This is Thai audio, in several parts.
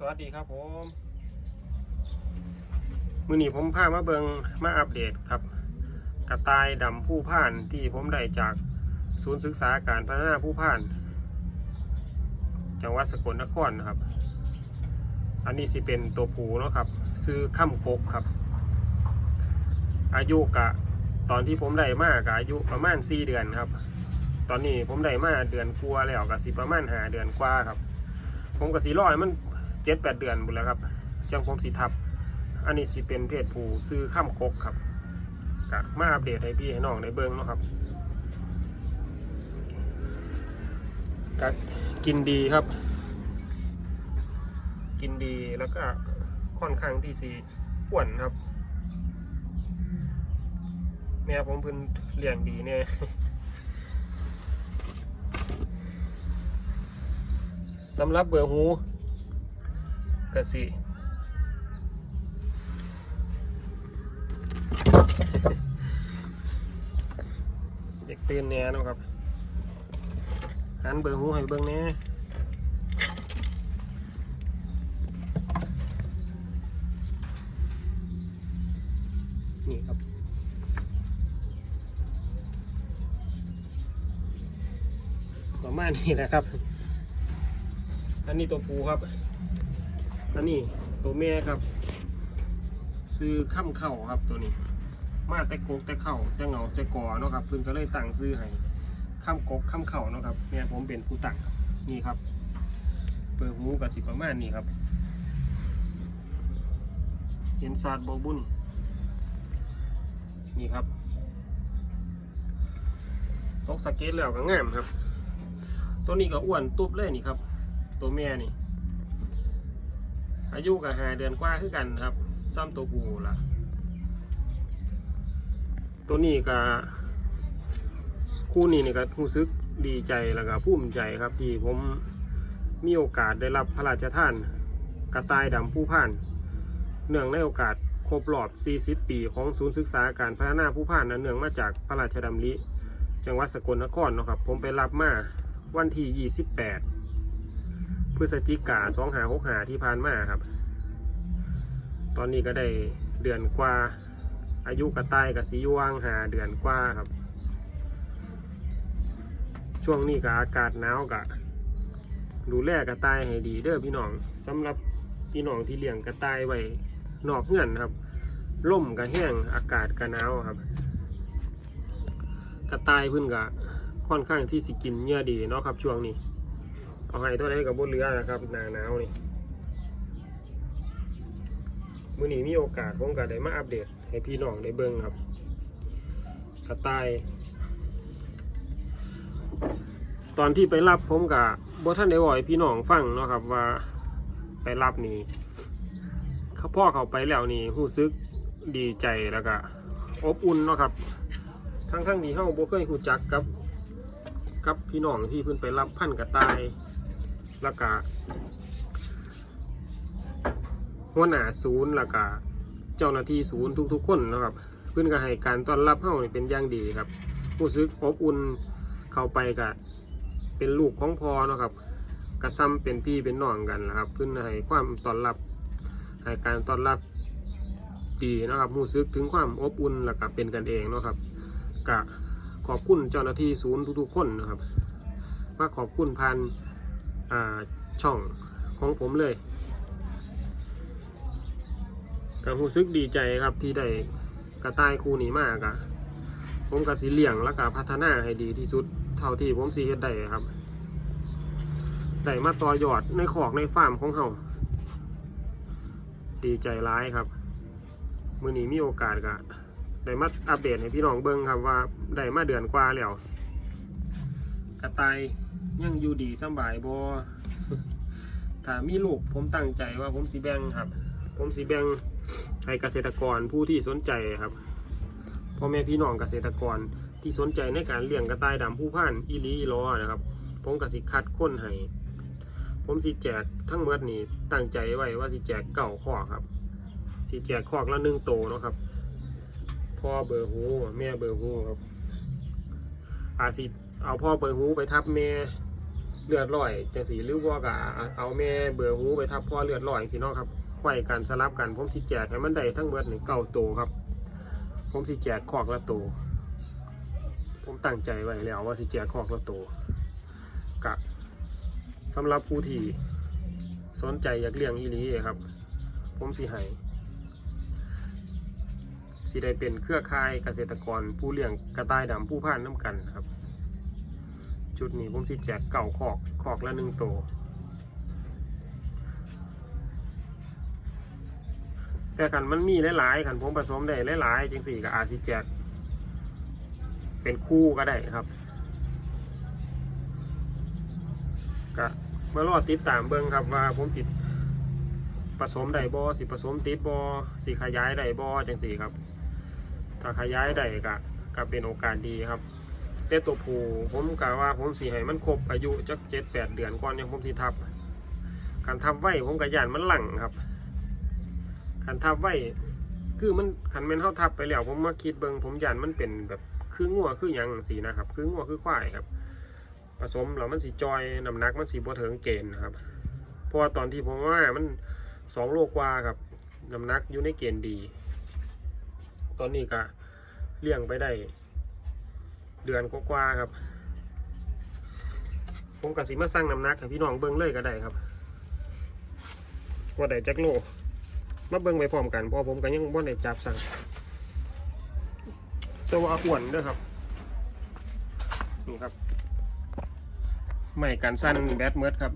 สวัสดีครับผมมือนี้ผมพามาเบิงมาอัปเดตครับ กระต่ายดำผู้พ่านที่ผมได้จากศูนย์ศึกษาการพัฒนาผู้พ่าน จังหวัดสกลนครนะครับ อันนี้สิเป็นตัวผูเนาะครับ ซื้อข้ามกกครับ อายุกะตอนที่ผมได้มากะอายุประมาณ4เดือนครับ ตอนนี้ผมได้มาเดือนกลัวแล้วก็สิประมาณหาเดือนกว่าครับ ผมก็สีร้อยมัน เจ็ดแปดเดือนหมดแล้วครับจังผมสีทับ อันนี้สิเป็นเพศผู้ซื้อข้ามกกครับกะมาอัปเดตให้พี่ให้น้องในเบิ้งเนาะครับกะกินดีครับ กินดีแล้วก็ค่อนข้างที่สีอ้วนครับ แม่ผมเพิ่นเลี้ยงดีเนี่ยสำหรับเบอร์หู กสิเด็กตื่นแหน่เนะครับหันเบอร์หูให้เบิ่งแหน่นี่ครับประมาณนี้แหละครับ อันนี้ตัวปูครับ อันนี้ตัวแม่ครับ ซื้อข้ามเข่าครับตัวนี้ มาแต่กกแต่เข่าแต่เหงาแต่กอเนาะครับเพิ่นก็เลยตั้งซื้อให้ข้ามกกข้ามเข่าเนาะครับแม่ผมเป็นผู้ตั้งนี่ครับ เปิดหูกับสิประมาณนี้ครับ เห็นซาดโบบุญนี่ครับตกสเก็ตแล้วก็งามครับ ตัวนี้ก็อ้วนตุ๊บเลยนี่ครับ ตัวแม่นี่ อายุกับหาเดือนกว่าคือกันครับ ซ้ำตัวกูละตัวนี้ก็คู่นี้นี่ก็รู้สึกดีใจแล้วก็ภูมิใจครับที่ผมมีโอกาสได้รับพระราชทาน กระต่ายดำผู้พ่าน เนื่องในโอกาสครบรอบ 40 ปีของศูนย์ศึกษาการพัฒนาผู้พ่านนั้นเนื่องมาจากพระราชดำริจังหวัดสกลนครเนาะครับ ผมไปรับมาวันที่ 28 พฤศจิกา2565ที่ผ่านมาครับ ตอนนี้ก็ได้เดือนกว่า อายุกระต่ายกับสียวางหาเดือนกว่าครับ ช่วงนี้ก็อากาศหนาวกะดูแลกระต่ายให้ดีเด้อพี่น้องสำหรับพี่น้องที่เลี้ยงกระต่ายไว้นอกเงื่อนครับล่มก็แห้งอากาศก็หนาวครับ กระต่ายเพิ่นก็ค่อนข้างที่สิกินเยื่อดีเนาะครับช่วงนี้ เอาให้ตัวใดกับบนเรือนะครับหนาหนาวนี่มื้อนี้มีโอกาสผมก็ได้มาอัปเดต ให้พี่น้องได้เบิ่งครับ กระต่าย ตอนที่ไปรับผมกับบท่านได้บอกพี่น้องฟังเนาะครับว่าไปรับนี่เขาพ่อเขาไปแล้วนี่รู้สึกดีใจแล้วก็อบอุ่นเนาะครับ ทั้งทั้งๆที่เฮาบ่เคยรู้จักกับ กับพี่น้องที่เพิ่นไปรับพันกระต่าย แล้วก็หัวหน้าศูนย์แล้วก็เจ้าหน้าที่ศูนย์ทุกๆ คนนะครับ เพิ่นก็ให้การต้อนรับเฮานี่เป็นอย่างดีครับรู้สึกอบอุ่นเข้าไปก็เป็นลูกของพ่อนะครับกระซ้ำเป็นพี่เป็นน้องกันนะครับ เพิ่นให้ความต้อนรับให้การต้อนรับดีนะครับรู้สึกถึงความอบอุ่นแล้วก็เป็นกันเองนะครับกะขอบคุณเจ้าหน้าที่ศูนย์ทุกๆ คนนะครับมาขอบคุณพันอ่า ช่องของผมเลยก็รู้สึกดีใจครับที่ได้กระต่ายคู่นี้มากอะผมก็สิเหลี้ยงแล้วก็พัฒนาให้ดีที่สุดเท่าที่ผมสิเฮ็ดได้ครับได้มาต่อยอดในขอกในฟาร์มของเขาดีใจร้ายครับมื้อนี้มีโอกาสก็ได้มาอัปเดตให้พี่น้องเบิ่งครับว่าได้มาเดือนกว่าแล้ว กระต่ายยังอยู่ดีสำบายบถ้ามีลูกผมตั้งใจว่าผมสีแบ่งครับ ผมสีแบ่งให้เกษตรกรผู้ที่สนใจครับพ่อแม่พี่น้องเกษตรกรที่สนใจในการเลี้ยงกระต่ายดำผู้พ่านอีหลีอีหลอนะครับ ผมก็สิคัดค้นให้ผมสิแจกทั้งหมดนี่ตั้งใจไว้ว่าสิแจกเก่าข้อครับสิแจกคอกละหนึ่งโตเนาะครับ พ่อเบอร์หูแม่เบอร์หูครับ อาจสิ เอาพ่อเปิดหูไปทับแม่เลือดลอยจังสีหรือว่าก็เอาแม่เบื่อหูไปทับพ่อเลือดลอยจังสีเนาะครับไขว้กันสลับกันผมสิแจกให้มันได้ทั้งเบิดหนึ่งเก้าโตครับ ผมสิแจกคอกละตัวผมตั้งใจไว้แล้วว่าสิแจกคอกละตัวกะสำหรับผู้ที่สนใจอยากเลี้ยงอีหลีครับ ผมสิให้สิได้เป็นเครือข่ายเกษตรกรผู้เลี้ยงกระต่ายดำผู้พ่านน้ำกันครับ จุดนี้ผมสิแจกเก่าคอกคอกละหนึ่งตัวแต่ขันมันมีหลายๆขันผมผสมได้หลายๆจังสี่ก็อาจสิแจก เป็นคู่ก็ได้ครับก็มารอติดตามเบิ้งครับว่าผมสิผสมได้บอสิผสมติดบอสิขยายได้บอจังสี่ครับ ถ้าขยายได้ก็ก็เป็นโอกาสดีครับ แต่ตัวผู้ผมกะว่าผมสีให้มันครบอายุจักเจ็ดแปดเดือนก่อนยังผมสีทับ การทับไว้ผมกะยานมันหลังครับการทับไว้คือมันขันแม่นเท่าทับไปแล้ว ผมมาคิดเบิงผมยานมันเป็นแบบคืองัวคือยังสีนะครับ คืองัวคือควายครับ ผสมแล้วมันสีจอยน้ำหนักมันสีบ่เถิงเกณฑ์นครับเพราะว่าตอนที่ผมว่ามันสองโลกว่าครับน้ำหนักอยู่ในเกณฑ์ดี ตอนนี้ก็เลี้ยงไปได้ เดือนกว่าๆครับ ผมกับสิมาสร้างน้ำหนักให้พี่น้องเบิ้งเลยก็ได้ครับว่าได้จักโลมาเบิ้งไปพร้อมกันพอผมก็ยังบ่ได้จับสั่งตัวาอ้วนด้วยครับนี่ครับไม่กันสั้นแบดเมิดครับ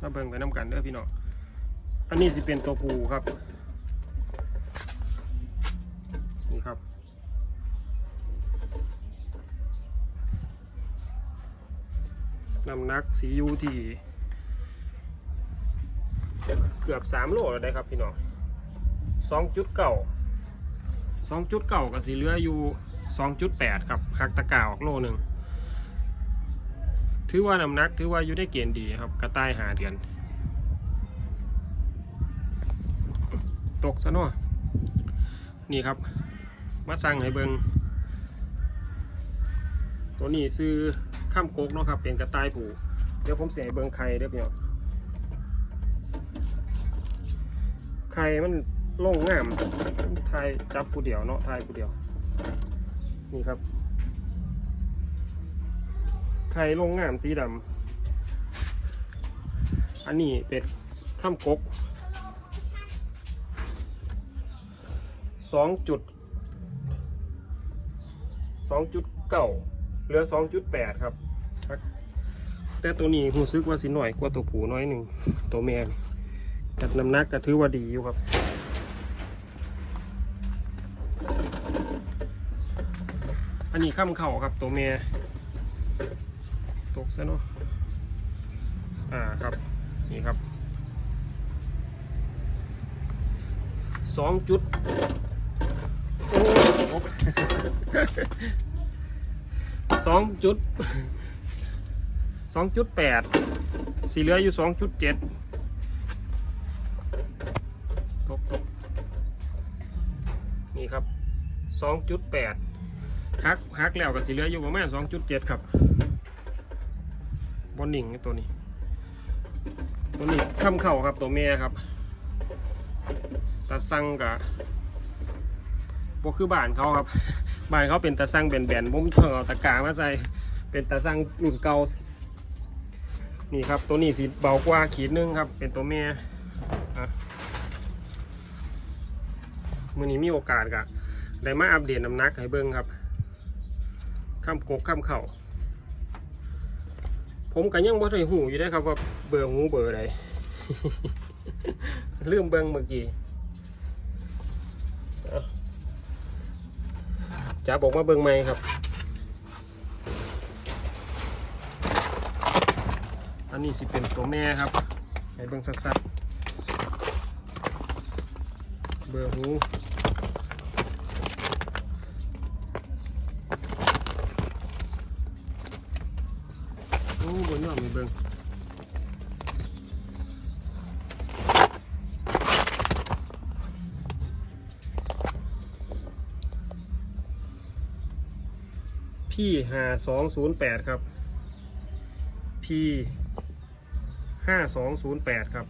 มาเบิ้งไปน้ำกันเด้อพี่น้องอันนี้สิเป็นตัวผูครับ น้ำหนักสียูที่เกือบสามโลแล้วได้ครับพี่น้องสองจุดเก่าสองจุดเก่ากับสีเหลืออยู่สองจุดแปดครับหักตะกร้าออกโลหนึ่งถือว่าน้ำหนักถือว่าอยู่ได้เกณฑ์ดีครับกระต่ายหาเดือน ตกซะเนาะนี่ครับ มาสั่งให้เบิง ตัวนี้ซื้อข้ามโกกเนาะครับ เป็นกระต่ายผูเดี๋ยวผมเสียเบิงไข่เด้อพี่น้องไข่มันล่งงามทายจับผู้เดียวเนาะทายผู้เดียว นี่ครับ ไข่ล่งงามสีดำอันนี้เป็ดข้ามกกสองจุดสองจุดเก้า เหลือ 2.8 ครับ แต่ตัวนี้รู้สึกว่าสิหน่อยกว่าตัวผูน้อยหนึ่งตัวแม่กัดน้ำหนักก็ถือว่าดีอยู่ครับอันนี้ข้ามเข่าครับตัวแม่ตกซะเนาะอ่าครับ นี่ครับสองจุดโอ้ สองจุดสองจุดแปดสีเหลืออยู่สองจุดเจ็ดตกตกนี่ครับสองจุดแปดฮักฮักแล้วกับสีเหลืออยู่ประมาณสองจุดเจ็ดครับบอลหนิงตัวนี้ ตัวนี้ข้ามเข่าครับตัวเมียครับตาสั่งกับ พวกคือบ้านเขาครับ บ้านเขาเป็นตาสั่งแบนๆผมเถอตะกร้ามาใส่เป็นตาสั่งรุ่นเก่านี่ครับตัวนี้สีเบากว่าขีดนึงครับ เป็นตัวเมียอ่มื่อนี้มีโอกาสกะได้มาอัปเดตน้ำหนักให้เบิ้งครับข้ามกกข้ามเข่าผมก็ยังบ่ได้หูอยู่ได้ครับว่าเบอร์หูเบอร์ใดลืมเบิ้งเมื่อกี้ จะบอกว่าเบิ้งไหมครับ อันนี้สิเป็นตัวแม่ครับ ให้เบิ้งสักๆเบอร์หูโอ้บนยอดมีเบิ้ง พี่หาสองศูนย์แปดครับ P ห้าสองศูนย์แปดครับ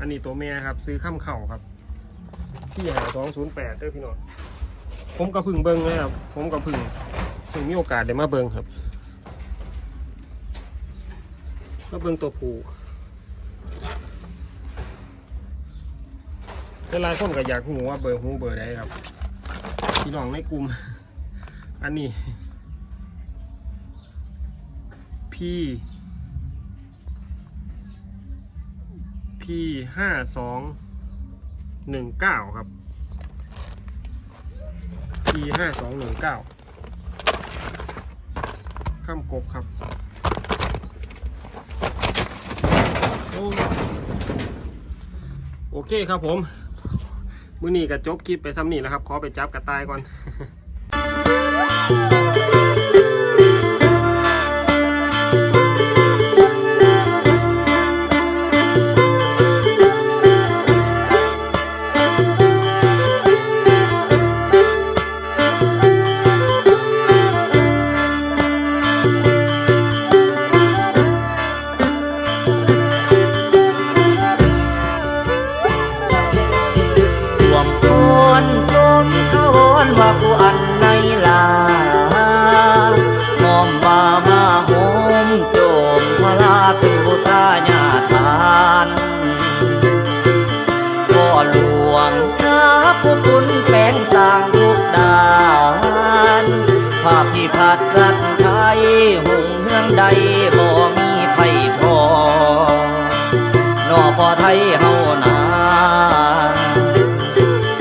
อันนี้ตัวแม่ครับซื้อข้ามเข่าครับ P ห้าสองศูนย์แปดด้วยพี่น้องผมก็เพึ่งเบิ้งนะครับ ผมก็เพึ่งเพึ่งมีโอกาสได้มาเบิ้งครับมาเบิ้งตัวผูหลายคนก็อยากหูว่าเบอร์หูเบอร์ใดครับ พี่น้องในกลุ่ม อันนี้ พีพีห้าสองหนึ่งเก้าครับพีห้าสองหนึ่งเก้าข้ามกบครับโอโอเคครับผม มือนี้ก็จบคลิปไปซ้ำนี่แล้วครับ ขอไปจับกระต่ายก่อน มพระลาคือบูชาญาทานพ่อหลวงพระผู้คุณแปลงสร้างทุกดานภาพพิพัฒน์รักไทยหุ่งเฮืองใดบ่มีไผ่ทอนอพอไทย